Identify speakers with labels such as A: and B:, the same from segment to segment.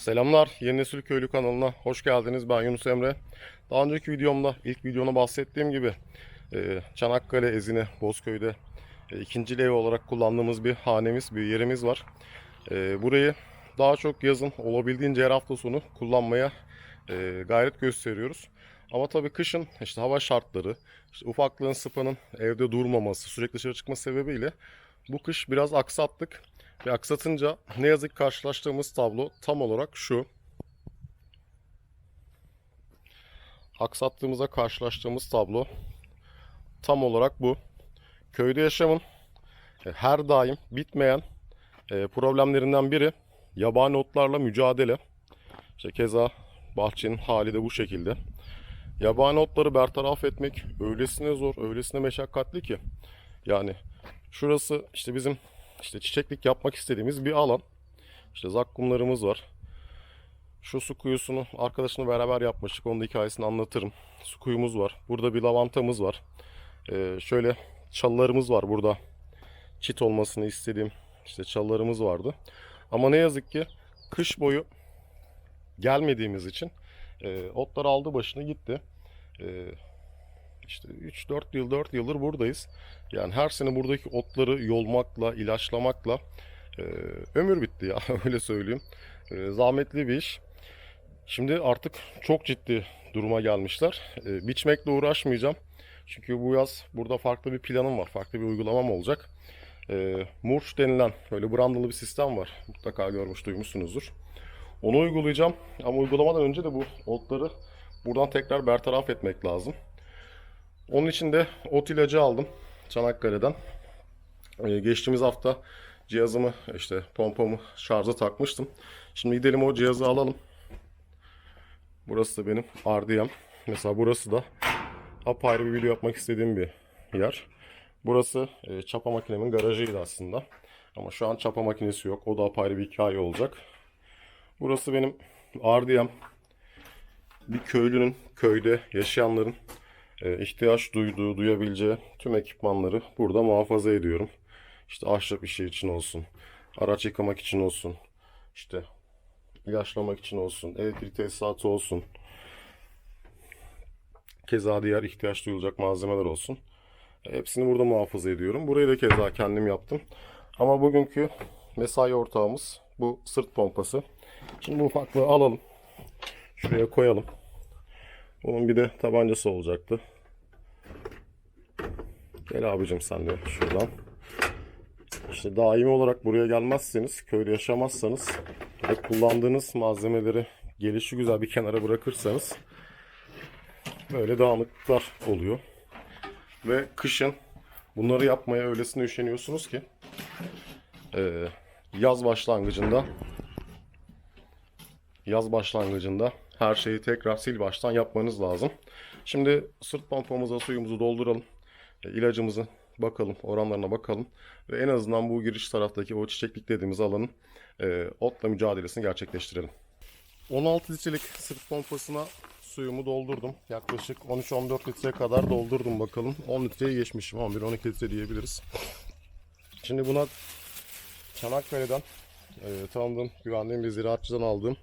A: Selamlar, Yeni Nesil Köylü kanalına hoş geldiniz. Ben Yunus Emre. Daha önceki videomda, ilk videomda bahsettiğim gibi e, Çanakkale, Ezine, Bozköy'de e, ikinci ev olarak kullandığımız bir hanemiz, bir yerimiz var. E, burayı daha çok yazın olabildiğince her hafta sonu kullanmaya gayret gösteriyoruz. Ama tabii kışın işte hava şartları, işte ufaklığın sıpanın evde durmaması, sürekli dışarı çıkması sebebiyle bu kış biraz aksattık. Ve aksatınca ne yazık karşılaştığımız tablo tam olarak şu. Aksattığımızda karşılaştığımız tablo tam olarak bu. Köyde yaşamın e, her daim bitmeyen e, problemlerinden biri yabani otlarla mücadele. İşte keza bahçenin hali de bu şekilde. Yabani otları bertaraf etmek öylesine zor, öylesine meşakkatli ki. Yani şurası işte bizim işte çiçeklik yapmak istediğimiz bir alan. İşte zakkumlarımız var. Şu su kuyusunu arkadaşımla beraber yapmıştık. Onun da hikayesini anlatırım. Su kuyumuz var. Burada bir lavantamız var. Ee, şöyle çalılarımız var burada. Çit olmasını istediğim işte çalılarımız vardı. Ama ne yazık ki kış boyu gelmediğimiz için e, otlar aldı başını gitti. E, işte 3-4 yıl 4 yıldır buradayız. Yani her sene buradaki otları yolmakla, ilaçlamakla e, ömür bitti ya öyle söyleyeyim. E, zahmetli bir iş. Şimdi artık çok ciddi duruma gelmişler. E, biçmekle uğraşmayacağım. Çünkü bu yaz burada farklı bir planım var. Farklı bir uygulamam olacak. E, Murç denilen böyle brandalı bir sistem var. Mutlaka görmüş duymuşsunuzdur. Onu uygulayacağım. Ama uygulamadan önce de bu otları buradan tekrar bertaraf etmek lazım. Onun için de ot ilacı aldım Çanakkale'den. Ee, geçtiğimiz hafta cihazımı işte pompamı şarja takmıştım. Şimdi gidelim o cihazı alalım. Burası da benim RDM. Mesela burası da apayrı bir video yapmak istediğim bir yer. Burası e, çapa makinemin garajıydı aslında. Ama şu an çapa makinesi yok. O da apayrı bir hikaye olacak. Burası benim RDM. Bir köylünün, köyde yaşayanların ihtiyaç duyduğu, duyabileceği tüm ekipmanları burada muhafaza ediyorum. İşte ahşap işi için olsun, araç yıkamak için olsun, işte ilaçlamak için olsun, elektrik tesisatı olsun, keza diğer ihtiyaç duyulacak malzemeler olsun. E, Hepsini burada muhafaza ediyorum. Burayı da keza kendim yaptım. Ama bugünkü mesai ortağımız bu sırt pompası. Şimdi bu ufaklığı alalım. Şuraya koyalım. Bunun bir de tabancası olacaktı. Gel abicim sen de şuradan. İşte daimi olarak buraya gelmezseniz, köyde yaşamazsanız ve kullandığınız malzemeleri gelişi güzel bir kenara bırakırsanız böyle dağınıklıklar oluyor. Ve kışın bunları yapmaya öylesine üşeniyorsunuz ki eee, yaz başlangıcında yaz başlangıcında her şeyi tekrar sil baştan yapmanız lazım. Şimdi sırt pompamıza suyumuzu dolduralım. E, ilacımızı bakalım, oranlarına bakalım. Ve en azından bu giriş taraftaki o çiçeklik dediğimiz alanın e, otla mücadelesini gerçekleştirelim. 16 litrelik sırt pompasına suyumu doldurdum. Yaklaşık 13-14 litre kadar doldurdum bakalım. 10 litreye geçmişim. 11-12 litre diyebiliriz. Şimdi buna Çanakkale'den e, tanıdığım, güvendiğim bir ziraatçıdan aldığım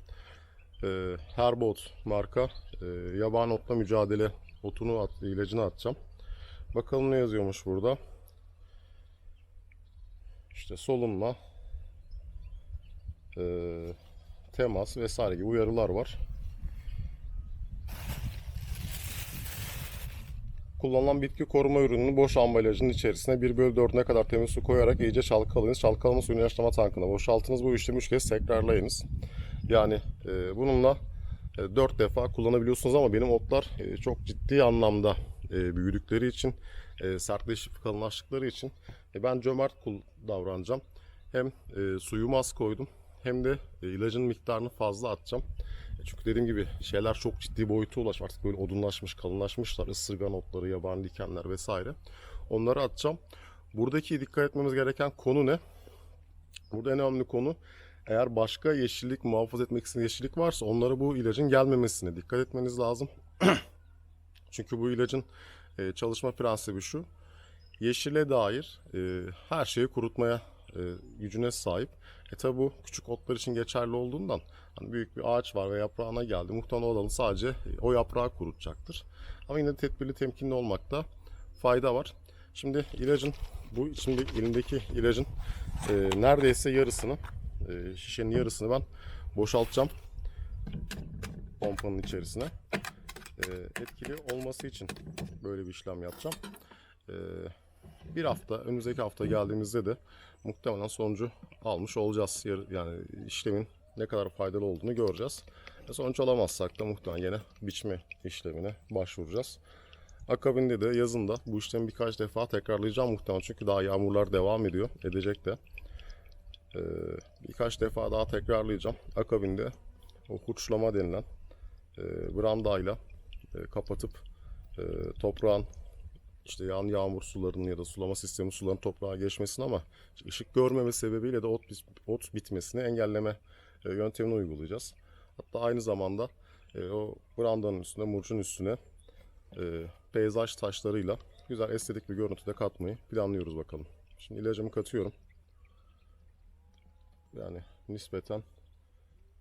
A: e, Herbot marka e, yabani otla mücadele otunu at, ilacını atacağım. Bakalım ne yazıyormuş burada. İşte solunma, e, temas vesaire gibi uyarılar var. Kullanılan bitki koruma ürününü boş ambalajın içerisine 1 bölü 4'üne kadar temiz su koyarak iyice çalkalayınız. Çalkalama suyunu ilaçlama tankına boşaltınız. Bu işlemi 3 kez tekrarlayınız. Yani e, bununla e, 4 defa kullanabiliyorsunuz ama benim otlar e, çok ciddi anlamda e, büyüdükleri için, e, sertleşip kalınlaştıkları için e, ben cömert kul davranacağım. Hem e, suyumu az koydum hem de e, ilacın miktarını fazla atacağım. E, Çünkü dediğim gibi şeyler çok ciddi boyuta ulaşmış. Artık böyle odunlaşmış, kalınlaşmışlar. Isırgan otları, yabani dikenler vesaire. Onları atacağım. Buradaki dikkat etmemiz gereken konu ne? Burada en önemli konu eğer başka yeşillik muhafaza etmek istediğiniz yeşillik varsa onlara bu ilacın gelmemesine dikkat etmeniz lazım. Çünkü bu ilacın e, çalışma prensibi şu. Yeşile dair e, her şeyi kurutmaya e, gücüne sahip. E tabi bu küçük otlar için geçerli olduğundan hani büyük bir ağaç var ve yaprağına geldi. Muhtemelen o dalın sadece o yaprağı kurutacaktır. Ama yine de tedbirli temkinli olmakta fayda var. Şimdi ilacın bu şimdi elimdeki ilacın e, neredeyse yarısını e, şişenin yarısını ben boşaltacağım pompanın içerisine. E, etkili olması için böyle bir işlem yapacağım. E, bir hafta, önümüzdeki hafta geldiğimizde de muhtemelen sonucu almış olacağız. Yani işlemin ne kadar faydalı olduğunu göreceğiz. E, sonuç alamazsak da muhtemelen yine biçme işlemine başvuracağız. Akabinde de yazın da bu işlemi birkaç defa tekrarlayacağım muhtemelen çünkü daha yağmurlar devam ediyor, edecek de. Ee, birkaç defa daha tekrarlayacağım. Akabinde o huçlama denilen e, brandayla e, kapatıp e, toprağın işte yağan yağmur sularının ya da sulama sistemi suların toprağa geçmesini ama ışık görmeme sebebiyle de ot, ot bitmesini engelleme e, yöntemini uygulayacağız. Hatta aynı zamanda e, o brandanın üstüne, murcun üstüne e, peyzaj taşlarıyla güzel estetik bir görüntü de katmayı planlıyoruz bakalım. Şimdi ilacımı katıyorum. Yani nispeten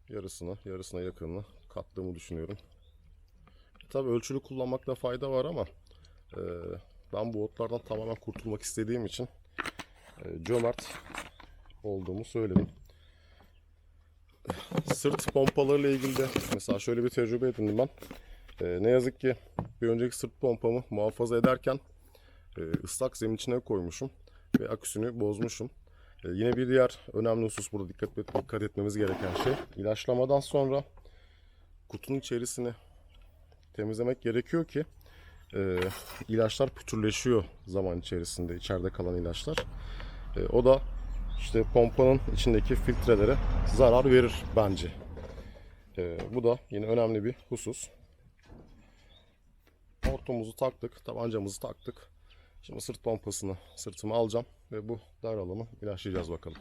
A: yarısını, yarısına yakınını kattığımı düşünüyorum. Tabii ölçülü kullanmakta fayda var ama e, ben bu otlardan tamamen kurtulmak istediğim için e, cömert olduğumu söyledim. Sırt pompalarıyla ilgili de mesela şöyle bir tecrübe edindim ben. E, ne yazık ki bir önceki sırt pompamı muhafaza ederken e, ıslak zemin içine koymuşum ve aküsünü bozmuşum. E, yine bir diğer önemli husus burada dikkat, dikkat etmemiz gereken şey ilaçlamadan sonra kutunun içerisini temizlemek gerekiyor ki e, ilaçlar pütürleşiyor zaman içerisinde içeride kalan ilaçlar. E, o da işte pompanın içindeki filtrelere zarar verir bence. E, bu da yine önemli bir husus. Hortumumuzu taktık, tabancamızı taktık. Şimdi sırt pompasını sırtıma alacağım ve bu dar alanı ilaçlayacağız bakalım.